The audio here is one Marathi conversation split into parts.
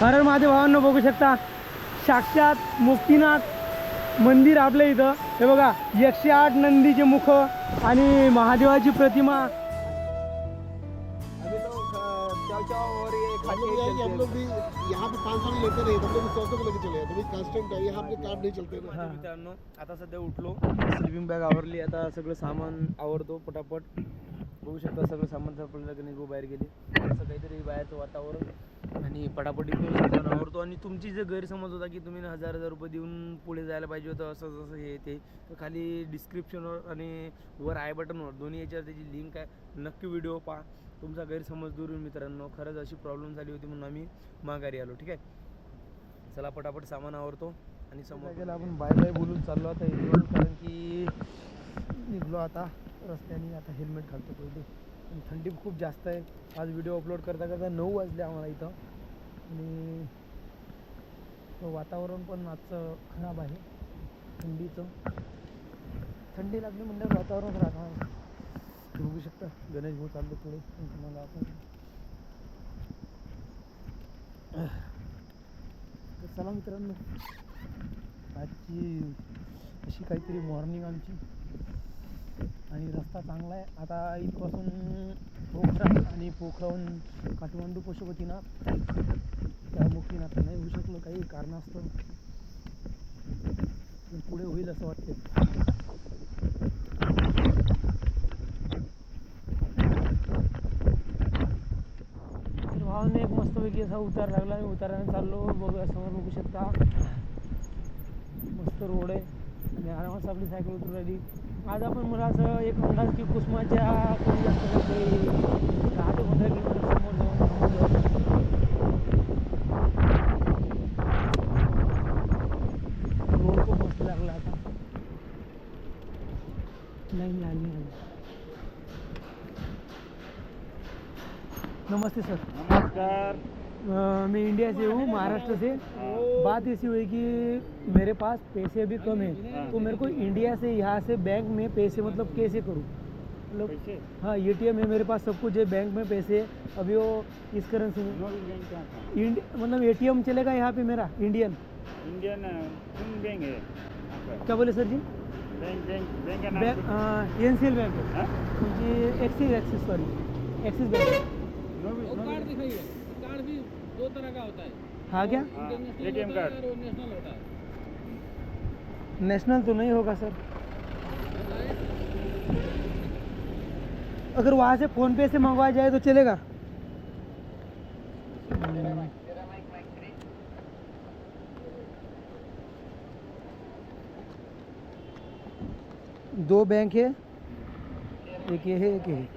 हरण महादेव भावांनो बघू शकता साक्षात मुक्तीनाथ मंदिर आपल्या इथं. हे बघा एकशे आठ नंदीचे मुख आणि महादेवाची प्रतिमा. अभी तो चाव चाव और ये हम लोग यही हम लोग भी यहाँ पे पाँच सौ लेते रहे हम लोग सौ सौ लेके चले तो कांस्टेंट है. यहाँ पे कार्ड नहीं चलते ना. मित्रांनो आता सध्या उठलो. स्लिपिंग बॅग आवरली. आता सगळं सामान आवरतो पटापट. बघू शकता सगळं सामान सापडलं की नाही बाहेर गेली. असं काहीतरी बाहेरचं वातावरण. आणि पटापट सामान आवरतो आणि तुमची जे गैरसमज होता की तुम्ही हजार हजार रुपये देऊन पुढे जायला पाहिजे होतं असं जसं हे ते तर खाली डिस्क्रिप्शनवर आणि वर आय बटनवर दोन्ही याच्यावर त्याची लिंक आहे. नक्की व्हिडिओ पहा. तुमचा गैरसमज दूर होईल मित्रांनो. खरंच अशी प्रॉब्लेम झाली होती म्हणून आम्ही माघारी आलो ठीक आहे? चला पटापट सामान आवरतो आणि समोर आपण बाय बाय बोलून चाललो आता. कारण की निघलो आता रस्त्याने. आता हेल्मेट घालतो पहिले. थंडी खूप जास्त आहे. आज व्हिडिओ अपलोड करता करता नऊ वाजले आम्हाला इथं. आणि वातावरण पण आजचं खराब आहे. थंडीचं. थंडी लागली म्हणजे वातावरण राहणार बघू शकता गणेश भाऊ चाललो पुढे. तुम्हाला आपण तर चला मित्रांनो आजची अशी काहीतरी मॉर्निंग आमची. आणि रस्ता चांगला आहे. आता इथपासून पोखरा आणि पोखराहून काठमांडू पशुपतीनाथ त्या मुक्तीनाथ नाही होऊ शकलो काही कारणास्तव. पण पुढे होईल असं वाटते तर भावाने एक मस्तपैकी असा उतार लागला. आणि उताराने चाललो. बघा समोर बघू शकता. मस्त रोड आहे. आणि आरामात आपली सायकल उतरू राहिली आज आपण मला असं एक अंदाज की कुसुमाच्या कमी जास्त काही दहा ते पंधरा किलोमीटर समोर जाऊन थांबलो रोड खूप मस्त लागला आता. लाईन लागली. नमस्ते सर. मैं इंडिया से हूँ महाराष्ट्र से। बात ऐसी हुई कि मेरे पास पैसे अभी कम है तो मेरे को इंडिया से यहाँ से बैंक में पैसे मतलब कैसे करूँ? मतलब हाँ एटीएम है मेरे पास सब कुछ है बैंक में पैसे। अभी वो इस करेंसी में नो बैंक कहाँ था? मतलब एटीएम चलेगा यहाँ पे मेरा इंडियन इंडियन बैंक है क्या बोले sir ji? Bank bank bank का bank N C L bank है? जी Axis Axis sorry Axis bank no भी- नो कार्ड भी- दिखाइए कार्ड भी दो तरह का होता है। हाँ क्या? है कार्ड नेशनल होता है नेशनल तो नहीं होगा सर। अगर वहाँ से फ़ोन पे से मंगवाया जाए तो चलेगा। दो बैंक है। एक ये है एक ये है।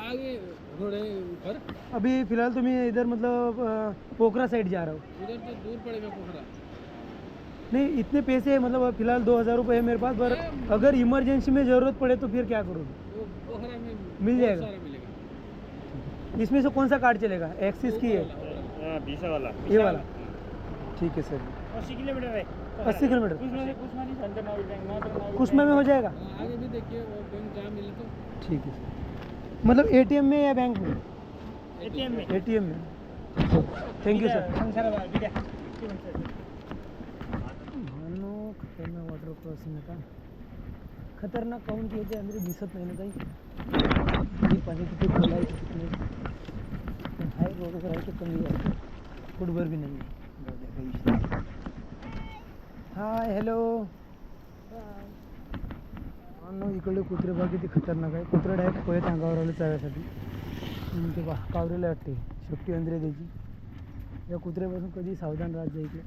आगे रोड है ऊपर अभी फ़िलहाल तो मैं इधर मतलब पोखरा साइड जा रहा हो उधर तो दूर पड़ेगा पोखरा नहीं इतने पैसे हैं मतलब फ़िलहाल दो हज़ार रुपये है मेरे पास पर अगर इमरजेंसी में ज़रूरत पड़े तो फिर क्या करोगे पोखरा में मिल जाएगा। इसमें से कौन सा कार्ड चलेगा एक्सिस की है अँ, भिसावाला ये वाला ठीक है सर अस्सी किलोमीटर है अस्सी किलोमीटर कुसमा चाहिँ कुसमा नि छ नि त नोबेल ब्याङ्क नत्र नोबेल कुसमा में हो जाएगा हाँ, आगे भी देखिए वो बैंक मिले तो ठीक है सर मतलब एटीएम में या बैंक में? एटिएम में। एटीएम में। थैंक यू सर के भानो खतरनाक वॉटर क्रॉसिंग का खतरनाक काऊन की याच्या अंदर दिसत नाही ना काही हे पाणी किती खोल आहे किती नाही पण हाय रोडवर आहे ते कमी आहे फुटभर बी नाही नाही. हाय हॅलो मित्रांनो इकडले कुत्रे बघा किती खतरनाक आहे. कुत्रे डायरेक्ट पळत अंगावर आले चाव्यासाठी. ते बा कावरेला वाटते. शेपटी अंदरे त्याची या कुत्र्यापासून कधी सावधान राहत जाईल इकडे.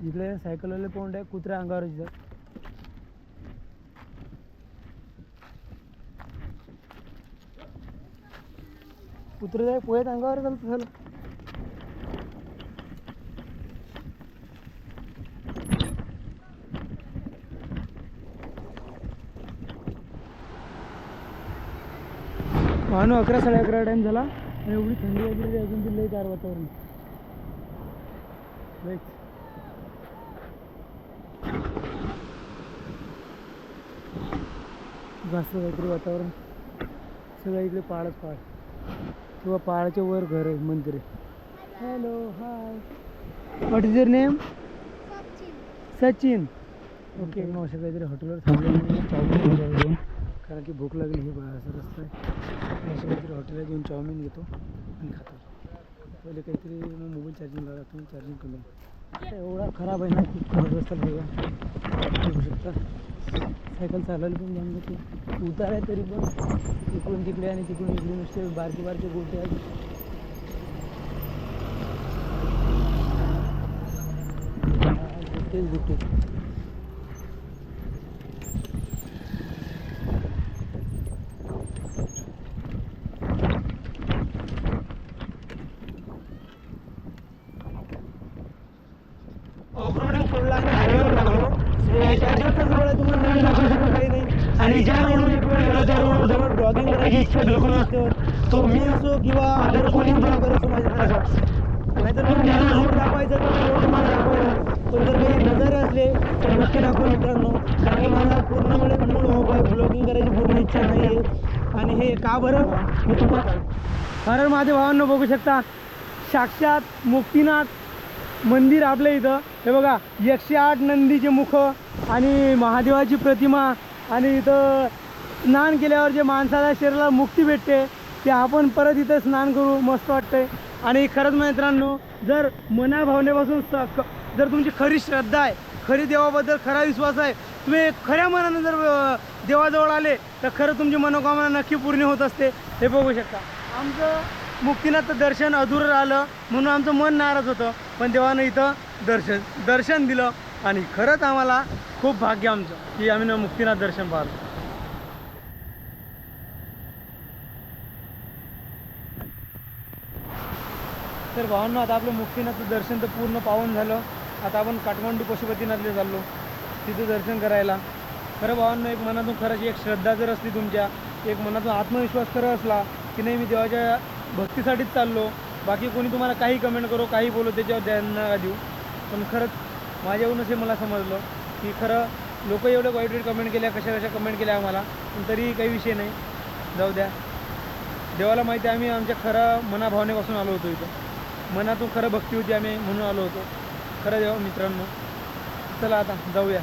इकडे सायकलवाले पण डायरेक्ट कुत्र्या अंगावर येतात कुत्रे डायरेक्ट पोहत अंगावर चालतं झालं भावानो अकरा साडे अकरा टाईम झाला. आणि एवढी थंडी वगैरे अजून ती लई गार वातावरण. जास्त काहीतरी वातावरण. सगळं इकडे पहाडच पहाड. किंवा पहाडाच्या वर घर आहे मंदिर. Hello hi what is your name Sachin. Okay मग अशा काहीतरी हॉटेलवर थांबले कारण की भूक लागली हे असा रस्ता आहे. अशा काहीतरी हॉटेलला घेऊन चाऊमिन घेतो आणि खातो. पहिले काहीतरी मग मोबाईल चार्जिंग लावा लागतो चार्जिंग कमी आता एवढा खराब आहे ना खूप खराब रस्ता बघा. बघू शकता. सायकल चालायला पण जाऊन जाते उतार आहे तरी पण. इकडून तिकडे आणि तिकडून इकडे नुसते बारके बारके गोटे आहेत. गुट्टेच गुट्टे आणि ज्या रोडवर एक वेळ गेलो त्या रोड जवळ ब्लॉगिंग करायची इच्छा बिलकुल नसते. तो मी असो किंवा अदर कोणी ब्लॉगर असो माझ्या नाहीतर मग ज्याला रोड दाखवायचा तर रोड तुम्हाला दाखवायला. पण जर काही नजारे असले तर नक्की दाखवा मित्रांनो. कारण की मला पूर्ण वेळ मूड ब्लॉगिंग करायची पूर्ण इच्छा नाही आहे आणि हे का बरं? मी तुम्हाला कारण माझ्या भावांना बघू शकता. साक्षात मुक्तीनाथ मंदिर आपल्या इथं. हे बघा एकशे आठ नंदीचे मुख आणि महादेवाची प्रतिमा आणि इथं स्नान केल्यावर जे माणसाला शरीराला मुक्ती भेटते ते आपण परत इथं स्नान करू मस्त वाटतंय. आणि खरंच मित्रांनो जर मनाभावनेपासून स- जर तुमची खरी श्रद्धा आहे खरी देवाबद्दल खरा विश्वास आहे तुम्ही खऱ्या मनानं जर देवाजवळ आले तर खरं तुमची मनोकामना नक्की पूर्ण होत असते. हे बघू शकता. आमचं मुक्तीनाथचं दर्शन अधुरं राहिलं म्हणून आमचं मन नाराज होतं. पण देवानं इथं दर्शन दर्शन दिलं आणि खरंच आम्हाला खूप भाग्य आमचं की आम्ही ना मुक्तीनाथ दर्शन पाहिलं. तर भावांना आता आपलं मुक्तीनाथचं दर्शन तर पूर्ण पाहून झालं. आता आपण काठमांडू पशुपतीनाथले चाललो तिथं दर्शन करायला. खरं भावांना एक मनातून खरंच एक श्रद्धा जर असली तुमच्या एक मनातून आत्मविश्वास खरं असला की नाही मी देवाच्या भक्तीसाठीच चाललो बाकी कोणी तुम्हाला काही कमेंट करो काही बोलो त्याच्यावर ध्यान नका देऊ. पण खरंच माझ्याहून असे मला समजलं की खरं लोक एवढं वाईट वाईट कमेंट केल्या कशा कशा कमेंट केल्या आम्हाला. पण तरी काही विषय नाही. जाऊ द्या. देवाला माहिती आहे आम्ही आमच्या खरं मनाभावनेपासून आलो होतो इथं. मनातून खरं भक्ती होती आम्ही म्हणून आलो होतो. खरं देवा मित्रांनो. चला आता जाऊया.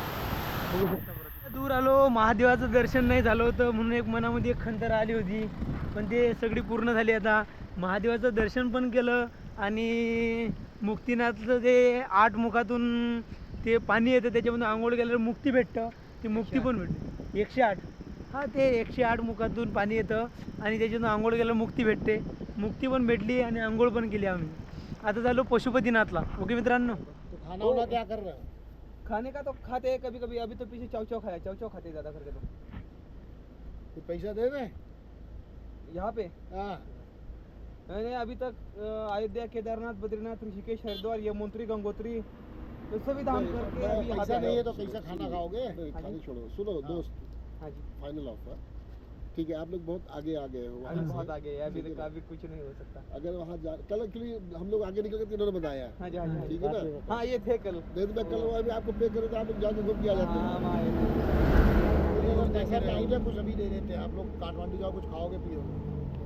बघू शकता दूर आलो महादेवाचं दर्शन नाही झालं होतं म्हणून एक मनामध्ये एक खंतर आली होती. पण ते सगळी पूर्ण झाली. आता महादेवाचं दर्शन पण केलं आणि मुक्तीनाथचं ते आठ मुखातून ते पाणी येतं त्याच्यामधून आंघोळ केल्यावर मुक्ती भेटतं. ती मुक्ती पण भेटते. एकशे आठ. हा ते एकशे आठ मुखातून पाणी येतं आणि त्याच्यातून आंघोळ केल्यावर मुक्ती भेटते. मुक्ती पण भेटली आणि आंघोळ पण केली आम्ही. आता झालो पशुपतीनाथला. ओके मित्रांनो? तो खाना वाना क्या कर रहे खाने का तो खाते कभी कभी अभी तो पीछे चाव चाव खाया चाव चाव खाते ज़्यादा करके तो. पैसा दे रहे यहाँ पे? हाँ। मैंने अभी तक अयोध्या केदारनाथ बद्रीनाथ ऋषिकेश हरिद्वार यमुनोत्री गंगोत्री तो सभी धाम करके अभी यहाँ पे नहीं है तो कैसा खाना खाओगे? खाली छोड़ो। सुनो दोस्त हाँ जी। फाइनल ऑफ़र ठीक है आप लोग बहुत आगे आ गए हो। अभी। बहुत आगे अभी तक अभी कुछ नहीं हो सकता। अगर वहाँ जा कल एक्चुअली हम लोग आगे निकल गए इन्होंने बताया। हाँ हाँ हाँ ठीक है ना? हाँ ये थे कल। नहीं तो मैं कल वहाँ भी आपको पे करे तो आप लोग जाके घूम के आ जाते हाँ, टाइम है कुछ अभी दे देते हैं। आप लोग काठमांडू जाओ कुछ खाओगे पियोगे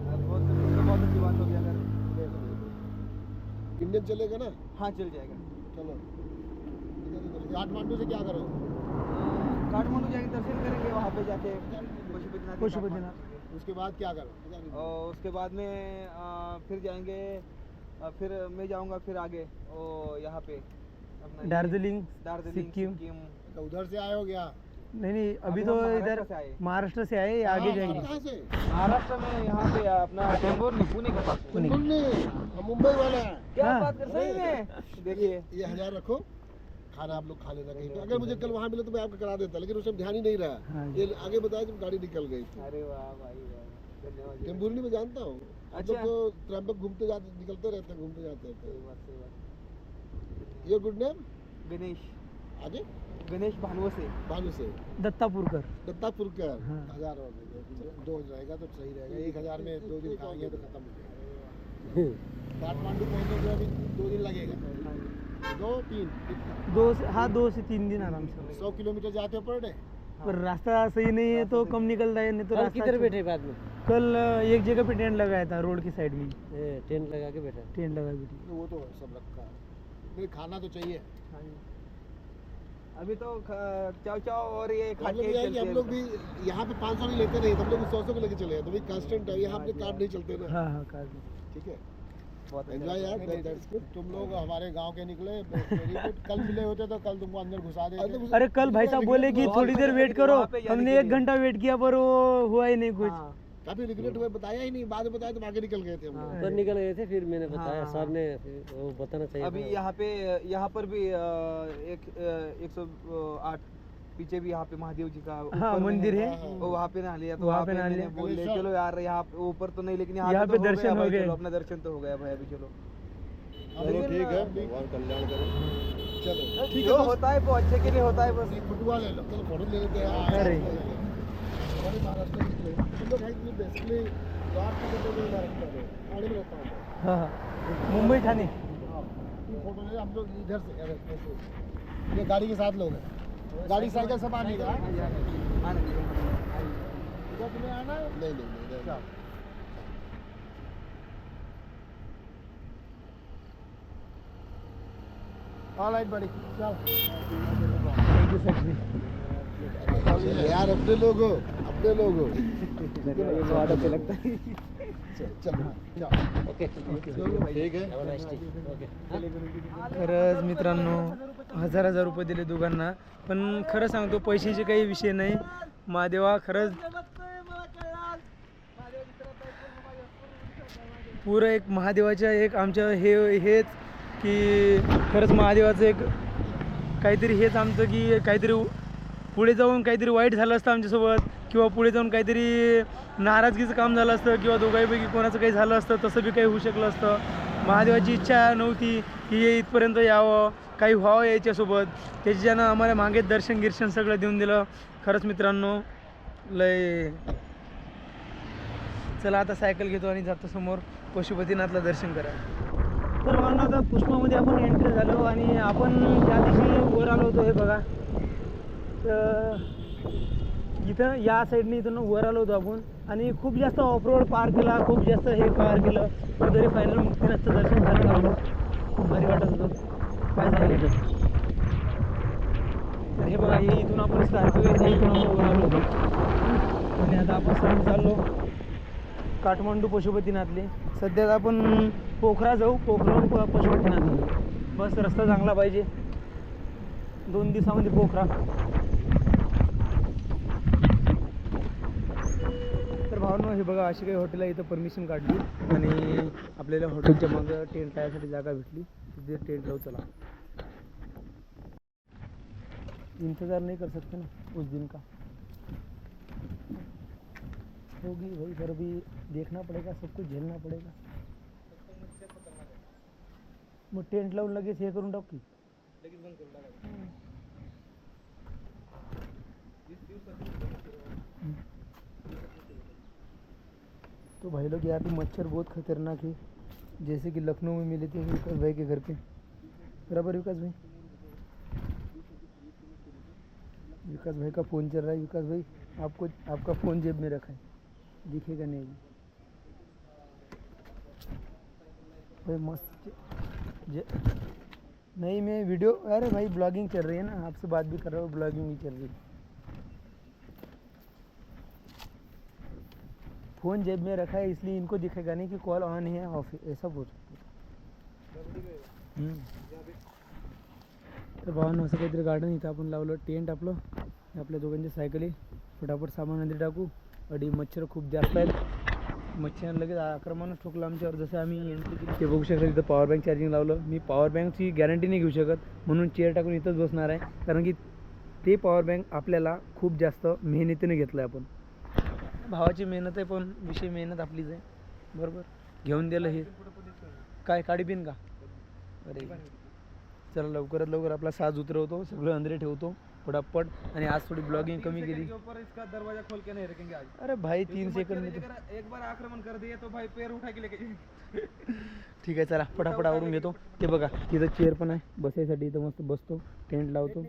बहुत तो अच्छी बात होगी अगर इंडियन चलेगा ना? हाँ चल जाएगा। चलो। काठमांडू से क्या करो काठमांडू जाएँगे दर्शन करेंगे वहाँ पे जाके पशुपतिनाथ उसके बाद क्या करो और उसके बाद में फिर जाएँगे फिर मैं जाऊँगा फिर आगे ओ यहाँ पे। दार्जिलिंग दार्जिलिंग सिक्किम। तो उधर से आए हो क्या? नहीं नहीं अभी अभी तो महाराष्ट्र इधर महाराष्ट्र से आए आगे जाएँगे। महाराष्ट्र में यहाँ पे अपना टेम्बोर नहीं पुणे के पास। पुणे। मुंबई वाले हैं। क्या हाँ। बात कर सही में देखिए ये हज़ार रखो। खाना आप लोग खा लेना कहीं पे। अगर मुझे कल वहाँ मिले तो मैं आपको करा देता लेकिन उस टाइम ध्यान ही नहीं रहा। हाँ ये आगे बताया जब गाड़ी निकल गई। अरे वाह भाई वाह। धन्यवाद। जी। टेम्बुरनी में जानता हूँ। अच्छा। तो त्रंबक घूमते जाते निकलते रहते घूमते जाते रहते हैं योर गुड नेम गणेश। आगे? गणेश भानवसे. दत्तापूरकर. दत्तापुरकर. हाँ। हज़ार और दो रहेगा तो सही रहेगा। एक हज़ार में दो दिन खाएँगे तो खत्म हो जाएगा। काठमांडू पहुँचने के अभी दो दिन लगेगा। दो तीन दो हाँ दो से तीन दिन आराम से सौ किलोमीटर जाते हो पर डे? पर रास्ता सही नहीं है तो कम निकलता है नहीं तो रास्ता किधर अच्छा- बैठे बाद में? कल एक जगह पे टेंट लगाया था रोड की साइड में टेंट लगा के बैठा। टेंट लगा बैठी। तो वो तो सब रखा है। नहीं खाना तो चाहिए। अभी तो चाव चाव और ये मतलब ये है कि हम लोग भी यहाँ पे पाँच सौ नहीं लेते नहीं हम लोग सौ सौ को लेके चले तो भी कांस्टेंट है यहाँ पे कार्ड नहीं चलते ना। हाँ हाँ कार में। ठीक है? एंजॉय यार दैट्स गुड तुम लोग हमारे गाँव के निकले. कल मिले होते तो कल तुमको अंदर घुसा देते अरे कल भाई साहब बोले कि थोड़ी देर वेट करो हमने एक घंटा वेट किया पर वो हुआ ही नहीं कुछ। काफ़ी रिग्रेट हुए बताया ही नहीं बाद में बताया तो आगे निकल गए थे हम लोग। ऊपर निकल गए थे फिर मैंने बताया हाँ, सर ने वो बताना चाहिए अभी यहाँ पे यहाँ पर भी एक एक सौ आठ पीछे भी यहाँ पे महादेव जी का हाँ मंदिर है। वो वहाँ पे नहा लिया तो वहाँ पे नहा लिया। बोल गणेश चलो यार यहाँ ऊपर तो नहीं लेकिन यहाँ पे तो दर्शन हो गए। अपना दर्शन तो हो गया भाई अभी चलो। चलो ठीक है भगवान कल्याण करे। चलो ठीक है होता है वो अच्छे के लिए होता है बस। फुटबॉल ले लो। चलो फ़ोटो ले लेते हैं। अरे। हमारे महाराष्ट्र में हम लोग हैं। तो हूँ हाँ हाँ मुंबई ठाणे। ये फ़ोटो ले हम लोग इधर से अरे, ऐसे। ये गाड़ी के साथ लोग हैं। गाड़ी साइकिल सब आने का आने दीजिए। इधर तुम्हें आना है? नहीं नहीं नहीं इधर ऑल राइट बड़ी। चल थैंक यू सर जी यार अपने लोग। हो लोग हो खरंच मित्रांनो हजार हजार रुपये दिले दोघांना. पण खरं सांगतो पैशाचे काही विषय नाही. महादेवा खरंच पुरं एक महादेवाच्या एक आमच्या हे हेच की खरंच महादेवाचं एक काहीतरी हेच आमचं की काहीतरी पुढे जाऊन काहीतरी वाईट झालं असतं आमच्यासोबत किंवा पुढे जाऊन काहीतरी नाराजगीचं काम झालं असतं किंवा दोघांपैकी कोणाचं काही झालं असतं तसं बी काही होऊ शकलं असतं. महादेवाची इच्छा नव्हती की हे इथपर्यंत यावं काही व्हावं याच्यासोबत. त्याच्यानं आम्हाला मागे दर्शन गिर्शन सगळं देऊन दिलं. खरंच मित्रांनो लय. चला आता सायकल घेतो आणि जातो समोर. पशुपतीनाथला दर्शन करा तर म्हणून आता पुष्पामध्ये आपण एंट्री झालो आणि आपण त्या दिवशी वर आलो होतो हे बघा. तर इथं या साईडने इथून वर आलो होतो आपण. आणि खूप जास्त ऑफरोड पार केला खूप जास्त हे पार केलं. तरी फायनल मुक्तीनाथचं दर्शन झालं आलं खूप भारी वाटत होतं. काय झालं? तर हे बघा हे इथून आपण स्कॉर्पिओ इथून आपण वर आलो होतो. आणि आता आपण सण चाललो काठमांडू पशुपतीनाथले. सध्या आपण पोखरा जाऊ पोखराहून पशुपतीनाथ बस रस्ता चांगला पाहिजे. दोन दिवसामध्ये पोखरा. तर हे बघा अशी काही हॉटेल आहे इथं परमिशन काढली. आणि आपल्याला हॉटेलच्या मग टेंट लावायसाठी जागा भेटली. तिथे टेंट लावू चला. इंतजार नहीं कर सकते ना उस दिन का? होगी भाई फिर भी देखना पड़ेगा सब कुछ झेलना पड़ेगा. मग टेंट लावून लगेच हे करून टाकू की? तो भाई लोग यहाँ पे मच्छर बहुत खतरनाक है। जैसे कि लखनऊ में मिले थे विकास भाई के घर पे। बराबर विकास भाई? विकास भाई का फ़ोन चल रहा है। विकास भाई आपको आपका फ़ोन जेब में रखा है। दिखेगा नहीं भाई मस्त जे, नहीं मैं वीडियो अरे भाई ब्लॉगिंग चल रही है ना। आपसे बात भी कर रहा हूँ ब्लॉगिंग भी चल रही है। फ़ोन जेब में रखा है इसलिए इनको दिखेगा नहीं कि कॉल ऑन है ऑफ ऐसा बोल तर भावांनो असं काहीतरी गार्डन इथं आपण लावलं टेंट आपलं आपल्या दोघांच्या सायकली फटाफट सामान अंदर टाकू अडी मच्छर खूप जास्त आहेत मच्छर लगेच आक्रमणच ठोकलं आमच्यावर जसं आम्ही एंट्री केली हो ते बघू शकता इथं पॉवर बँक चार्जिंग लावलं मी पॉवर बँकची गॅरंटी नाही घेऊ शकत म्हणून चेअर टाकून इथंच बसणार आहे कारण की ते पॉवर बँक आपल्याला खूप जास्त मेहनतीने घेतलं आहे आपण. भावाची मेहनत आहे पण विषय मेहनत आपलीच आहे. बरोबर? घेऊन दिलं हे. काय काडी बिन का? अरे. चला लवकरात लवकर आपला साज उतरवतो सगळं अंदरे ठेवतो पटापट आणि आज थोडी ब्लॉगिंग कमी केली. दरवाजा खोल के नाही रखेंगे आज अरे भाई तीन सेकंड एक बार आक्रमण कर दिए तो भाई पैर उठा के लेके ठीक आहे चला पटापट आवरून घेतो. ते बघा तिथं चेअर पण आहे. बसायसाठी इथं मस्त बसतो टेंट लावतो.